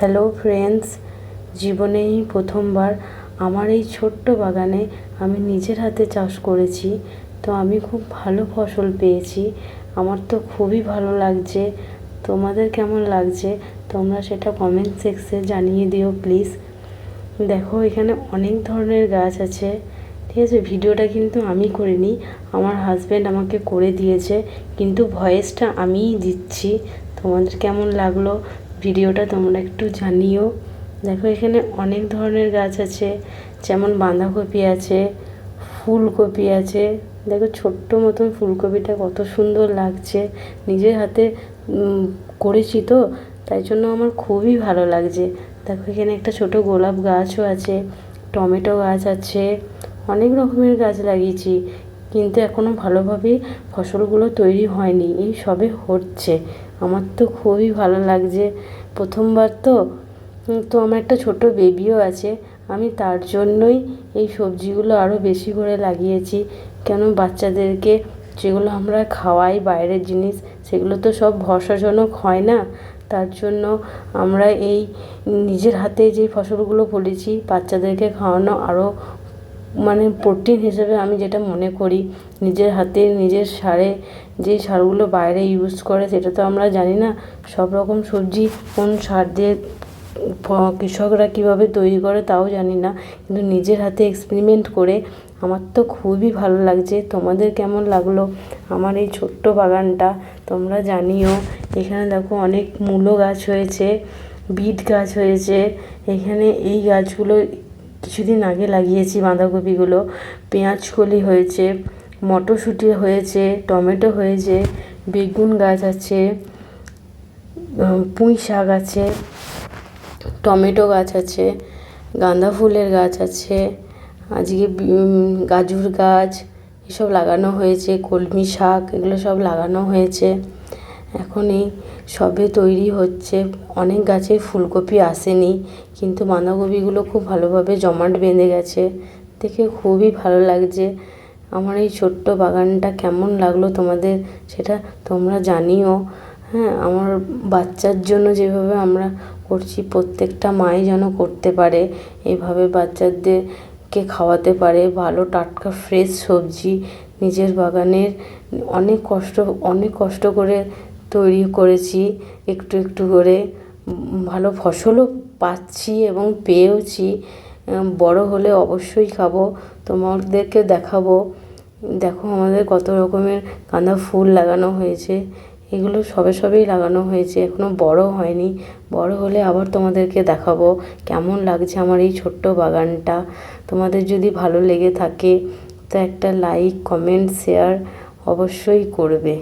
Hello friends জীবনেই প্রথমবার আমার এই ছোট্ট বাগানে আমি নিজের হাতে চাষ করেছি। তো আমি খুব ভালো ফসল পেয়েছি। আমার তো খুবই ভালো লাগছে। তোমাদের কেমন লাগছে? তোমরা সেটা কমেন্ট সেক্সে জানিয়ে দিও প্লিজ দেখো, এখানে অনেক ধরনের গাছ আছে। ঠিক আছে, ভিডিওটা কিন্তু আমি করিনি। আমার হাজব্যান্ড আমাকে করে দিয়েছে। কিন্তু ভয়েসটা আমিই দিচ্ছি। তোমাদের কেমন লাগল? ভিডিওটা তোমরা একটু জানিও। দেখো, এখানে অনেক ধরনের গাছ আছে, যেমন বাঁধাকপি আছে, ফুলকপি আছে। দেখো, ছোট্ট মতন ফুলকপিটা কত সুন্দর লাগছে। নিজের হাতে করেছি তো, তাই জন্য আমার খুবই ভালো লাগছে। দেখো, এখানে একটা ছোট গোলাপ গাছও আছে, টমেটো গাছ আছে, অনেক রকমের গাছ লাগিয়েছি। কিন্তু এখনও ভালোভাবে ফসলগুলো তৈরি হয়নি, এই সবে হচ্ছে। আমার তো খুবই ভালো লাগছে। প্রথমবার তো তো আমার একটা ছোট বেবিও আছে। আমি তার জন্যই এই সবজিগুলো আরও বেশি করে লাগিয়েছি। কেন বাচ্চাদেরকে যেগুলো আমরা খাওয়াই, বাইরের জিনিস, সেগুলো তো সব ভরসাজনক হয় না? তার জন্য আমরা এই নিজের হাতে যে ফসলগুলো ফলেছি বাচ্চাদেরকে খাওয়ানো আরও মানে প্রোটিন হিসেবে আমি যেটা মনে করি, নিজের হাতে, নিজের সারে যে সারগুলো বাইরে ইউজ করে, সেটা তো আমরা জানি না। সব রকম সবজি কোন সার দিয়ে কৃষকরা কীভাবে তৈরি করে তাও জানি না। কিন্তু নিজের হাতে এক্সপেরিমেন্ট করে আমার তো খুবই ভালো লাগছে। তোমাদের কেমন লাগল? আমার এই ছোট্ট বাগানটা তোমরা জানিও। এখানে দেখো অনেক মূলো গাছ হয়েছে, বিট গাছ হয়েছে। এখানে এই গাছগুলো কিছুদিন আগে লাগিয়েছি বাঁধাকপিগুলো। পেঁয়াজ কলি হয়েছে, মটরশুঁটি হয়েছে, টমেটো হয়েছে, বেগুন গাছ আছে পুঁই শাক আছে, টমেটো গাছ আছে, গাঁদা ফুলের গাছ আছে, আজকে গাজর গাছ, এসব লাগানো হয়েছে, কলমি শাক, এগুলো সব লাগানো হয়েছে। এখন এই সবে তৈরি হচ্ছে। অনেক গাছে ফুলকপি আসেনি, কিন্তু বাঁধাকপিগুলো খুব ভালোভাবে জমাট বেঁধে গেছে। দেখে খুবই ভালো লাগছে। আমার এই ছোট্ট বাগানটা কেমন লাগল তোমাদের সেটা তোমরা জানিও। হ্যাঁ আমার বাচ্চার জন্য যেভাবে আমরা করছি, প্রত্যেকটা মাই যেন করতে পারে, এভাবে বাচ্চাদেরকে খাওয়াতে পারে। ভালো টাটকা ফ্রেশ সবজি নিজের বাগানের অনেক কষ্ট অনেক কষ্ট করে তৈরি করেছি, একটু একটু করে ভালো ফসলও পাচ্ছি এবং পেয়েওছি। বড় হলে অবশ্যই খাব, তোমাদেরকে দেখাবো। দেখো আমাদের কত রকমের গাঁদা ফুল লাগানো হয়েছে। এগুলো সবে সবেই লাগানো হয়েছে, এখনও বড় হয়নি। বড় হলে আবার তোমাদেরকে দেখাবো, কেমন লাগছে আমার এই ছোট্ট বাগানটা। তোমাদের যদি ভালো লেগে থাকে, তো একটা লাইক কমেন্ট শেয়ার অবশ্যই করবে।